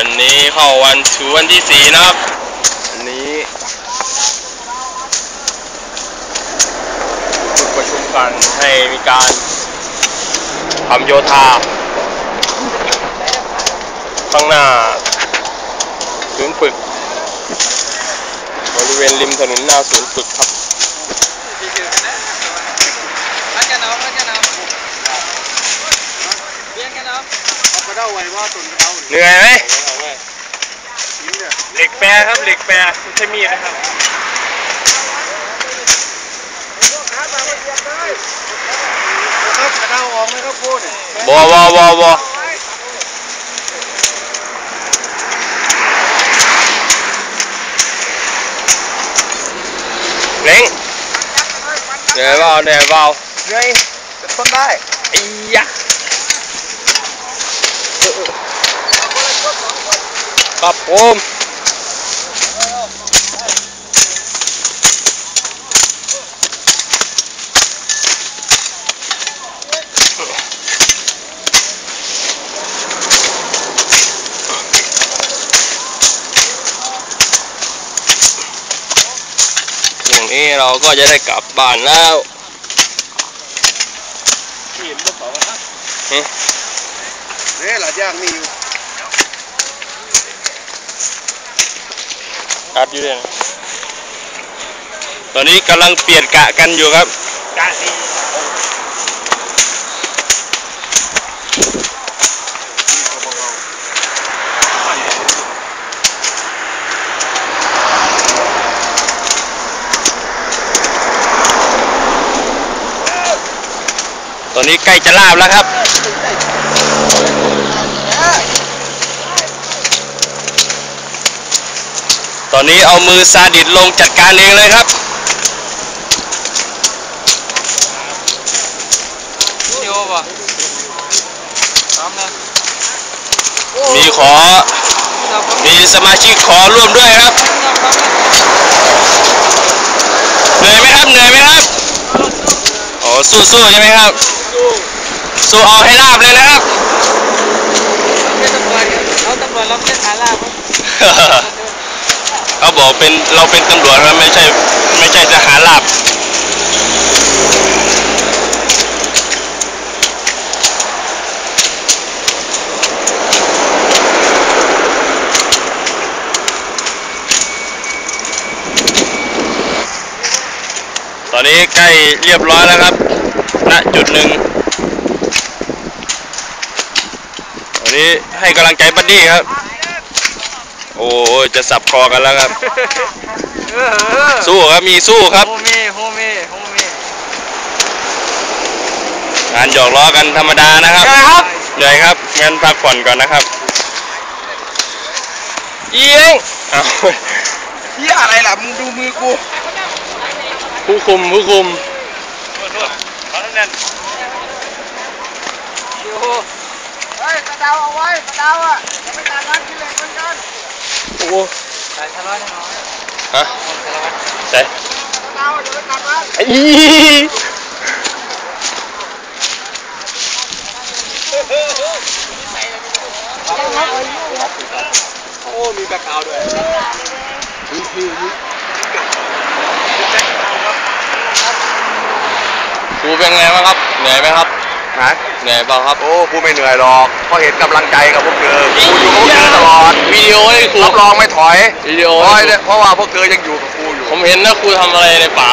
วันนี้เข้าวันถูวันที่สี่นะครับวันนี้ฝึกประชุมกันให้มีการทำโยธา ข้างหน้าศูนย์ฝึก บริเวณริมถนนหน้าศูนย์ฝึกครับเหนื่อยไหม เหล็กแปรครับเหล็กแปรไม่ใช่มีดนะครับครับกระเด้าออกไหมครับพูดบอบอบอบอเล้งเหนื่อยเปล่าเหนื่อยเปล่าเหนื่อยจะทนได้ไอ้ยะครับผม นี้เราก็จะได้กลับบ้านแล้วเห็นบนเสาครับหึเนี่ยหลาดย่างมีอยู่อัดอยู่เลยนะตอนนี้กำลังเปลี่ยนกะกันอยู่ครับกะดี ตอนนี้ใกล้จะลาบแล้วครับ ตอนนี้เอามือซาดิสลงจัดการเองเลยครับโยป่ะพร้อมนะมีขอ มีสมาชิกขอร่วมด้วยครับ เหนื่อยไหมครับ เหนื่อยไหมครับโอ้สู้ๆใช่ไหมครับ สู้เอาให้ลาบเลยนะครับเราตำรวจเราไม่ได้ฐานลาบเขาบอกเป็นเราเป็นตำรวจครับไม่ใช่ไม่ใช่ทหารลาบตอนนี้ใกล้เรียบร้อยแล้วครับ ณจุดหนึ่งตอนนี้ให้กำลังใจบัดดี้ครับ โอ้ยจะสับคอกันแล้วครับเออเออสู้ครับ มีสู้ครับโฮเม่โฮเม่โฮเม่งานหยอกล้อกันธรรมดานะครับ เหนื่อยครับงั้นพักผ่อนก่อนนะครับ เอียงเอาเฮียอะไรล่ะ มึงดูมือกู ผู้คุมผู้คุม เขาแน่นโยเฮ้ยกระเดาเอาไว้กระเดาอะจะไม่ต่างกันที่เหล็กเหมือนกันโอ้สายทะเลาะได้น้อยฮะใส่กระเดาจะไม่ต่างกันไอ้โอ้มีแบ็คกราวด์ด้วย รูเป็นไงบ้างครับ เหนื่อยไหมครับฮะเหนื่อยเปล่าครับโอ้กูไม่เหนื่อยหรอกเพราะเห็นกำลังใจกับพวกเธอกูอยู่กับพวกเธอตลอดวิดีโอให้ครูรับรองไม่ถอยวิดีโอเพราะให้ครูเพราะว่าพวกเธอยังอยู่กับกูอยู่ผมเห็นนะครูทำอะไรในป่า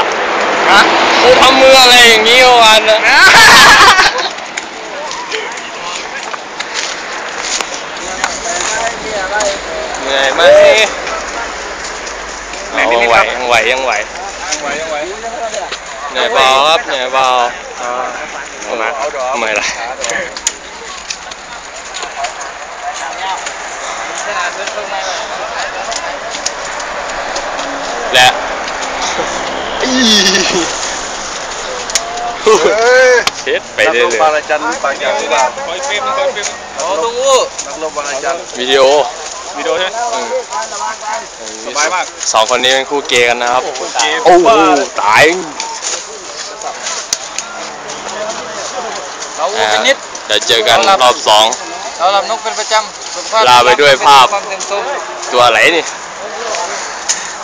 ฮะครูทำมืออะไรอย่างนี้เมื่อวานนะเหนื่อยไหมเอาไหวยังไหวยังไหว ไหวยังไหว เหนื่อยเปล่าครับเหนื่อยเปล่าเอามาไม่ละและอีเฮ้ยเช็ดไปเรื่นักรบอยบาลาจันทร์บางอย่างหรือเปล่าโอ้ตรงอู้นักรบบาลาจันทร์ๆวิดีโอวิดีโอใช่ไหมสบายมากสองคนนี้เป็นคู่เกย์กันนะครับเกย์โอ้โหตาย เราอู้อ่าเป็นนิดเดี๋ยวเจอกันรอบสองเเราหลับนกเป็นประจำสุขภพลาไปด้วยภาพ ความเต็มโตตัวอะไรนี่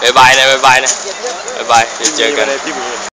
บายบายนะบายบายนะบายบายเดี๋ยวเจอกัน ที่มือ